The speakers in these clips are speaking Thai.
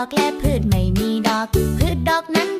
ดอกและพืชไม่มีดอก พืชดอกนั้น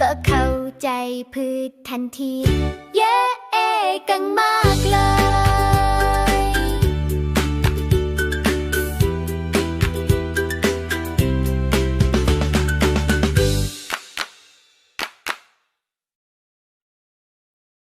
ก็เข้าใจพืชทันที เย้เอกังมา